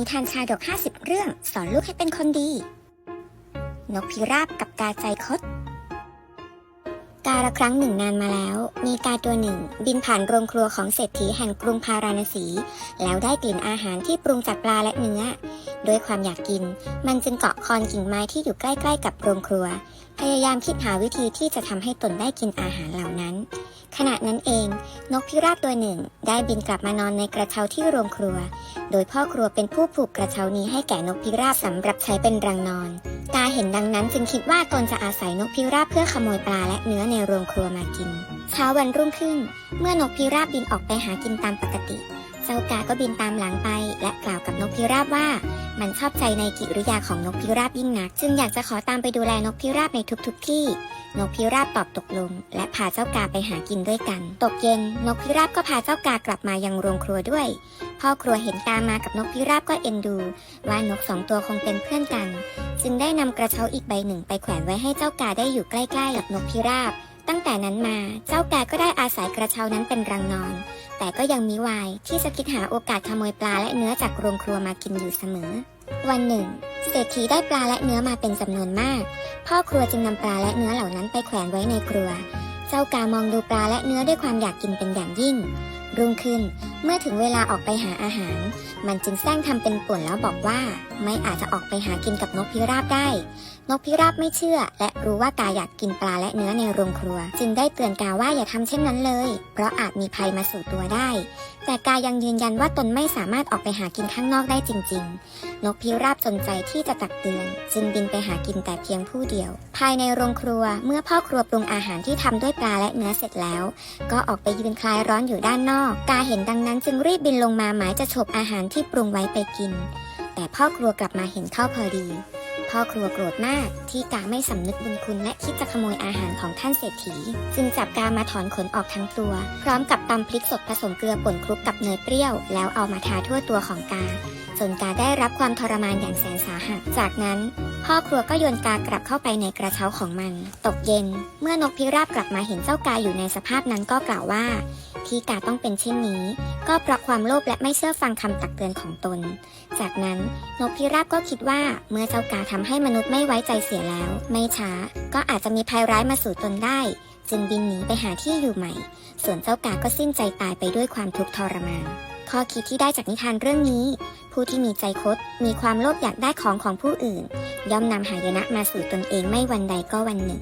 นิทานชาดก 50 เรื่อง สอนลูกให้เป็นคนดี นกพิราบกับกาใจคด กาละครั้งหนึ่งนานมาแล้ว มีกาตัวหนึ่ง บินผ่านโรงครัวของเศรษฐีแห่งกรุงพาราณสี แล้วได้กลิ่นอาหารที่ปรุงจากปลาและเนื้อด้วยความอยากกิน มันจึงเกาะคอนกิ่งไม้ที่อยู่ใกล้ๆ กับโรงครัว พยายามคิดหาวิธีที่จะทำให้ตนได้กินอาหารเหล่านั้น ขณะนั้นเอง นกพิราบตัวหนึ่ง ได้บินกลับมานอนในกระเช้าที่โรงครัว โดยพ่อครัวเป็นผู้ผูกกระเช้านี้ให้แก่นกพิราบสำหรับใช้เป็นรังนอน กาเห็นดังนั้นจึงคิดว่าตนจะอาศัยนกพิราบเพื่อขโมยปลาและเนื้อในโรงครัวมากิน เช้าวันรุ่งขึ้น เมื่อนกพิราบบินออกไปหากินตามปกติ เจ้ากาก็บินตามหลังไป และกล่าวกับนกพิราบว่า มันชอบใจในกิริยาของนกพิราบยิ่งนัก จึงอยากจะขอตามไปดูแลนกพิราบในทุกๆที่ นกพิราบตอบตกลง และพาเจ้ากาไปหากินด้วยกัน ตกเย็น นกพิราบก็พาเจ้ากากลับมายังโรงครัวด้วย พ่อครัวเห็นกามากับนกพิราบก็เอ็นดู ว่านกสองตัวคงเป็นเพื่อนกัน จึงได้นำกระเช้าอีกใบหนึ่งไปแขวนไว้ให้เจ้ากาได้อยู่ใกล้ๆกับนกพิราบ ตั้งแต่นั้นมาเจ้ากาก็ได้อาศัยกระเช้านั้นเป็นรังนอน แต่ก็ยังมิวายที่จะคิดหาโอกาสขโมยปลาและเนื้อจากโรงครัวมากินอยู่เสมอ วันหนึ่ง เศรษฐีได้ปลาและเนื้อมาเป็นจำนวนมาก พ่อครัวจึงนำปลาและเนื้อเหล่านั้นไปแขวนไว้ในครัว เจ้ากามองดูปลาและเนื้อด้วยความอยากกินเป็นอย่างยิ่ง รุ่งขึ้นเมื่อถึงเวลาออกไปหาอาหาร มันจึงแซงทำเป็นป่วนแล้วบอกว่า ไม่อาจจะออกไปหากินกับนกพิราบได้ นกพิราบไม่เชื่อ และรู้ว่ากาอยากกินปลาและเนื้อในโรงครัว จึงได้เตือนกาว่าอย่าทำเช่นนั้นเลย เพราะอาจมีภัยมาสู่ตัวได้ แต่กายังยืนยันว่าตนไม่สามารถออกไปหากินข้างนอกได้จริง ๆ นกพิราบจนใจที่จะตักเตือน จึงบินไปหากินแต่เพียงผู้เดียว ภายในโรงครัวเมื่อพ่อครัวปรุงอาหารที่ทำด้วยปลาและเนื้อเสร็จแล้ว ก็ออกไปยืนคลายร้อนอยู่ด้านนอก กาเห็นดังนั้นจึงรีบบินลงมาหมายจะฉกอาหารที่ปรุงไว้ไปกิน แต่พ่อครัวกลับมาเห็นเข้าพอดี พ่อครัวโกรธมาก ที่กาไม่สำนึกบุญคุณและคิดจะขโมยอาหารของท่านเศรษฐี จึงจับกามาถอนขนออกทั้งตัว พร้อมกับตำพริกสดผสมเกลือป่นคลุกกับเนยเปรี้ยว แล้วเอามาทาทั่วตัวของกาจนกาได้รับความทรมานอย่างแสนสาหัส จากนั้น พ่อครัวก็โยนกากลับเข้าไปในกระเช้าของมัน ตกเย็น เมื่อนกพิราบกลับมาเห็นเจ้ากาอยู่ในสภาพนั้นก็กล่าวว่า ที่กาต้องเป็นเช่นนี้ ก็เพราะความโลภและไม่เชื่อฟังคำตักเตือนของตน จากนั้นนกพิราบก็คิดว่าเมื่อเจ้ากาทำให้มนุษย์ไม่ไว้ใจเสียแล้ว ไม่ช้า ก็อาจจะมีภัยร้ายมาสู่ตนได้ จึงบินหนีไปหาที่อยู่ใหม่ ส่วนเจ้ากาก็สิ้นใจตายไปด้วยความทุกข์ทรมานข้อคิดที่ได้จากนิทานเรื่องนี้ ผู้ที่มีใจคดมีความโลภอยากได้ของของผู้อื่น ย่อมนำหายนะมาสู่ตนเองไม่วันใดก็วันหนึ่ง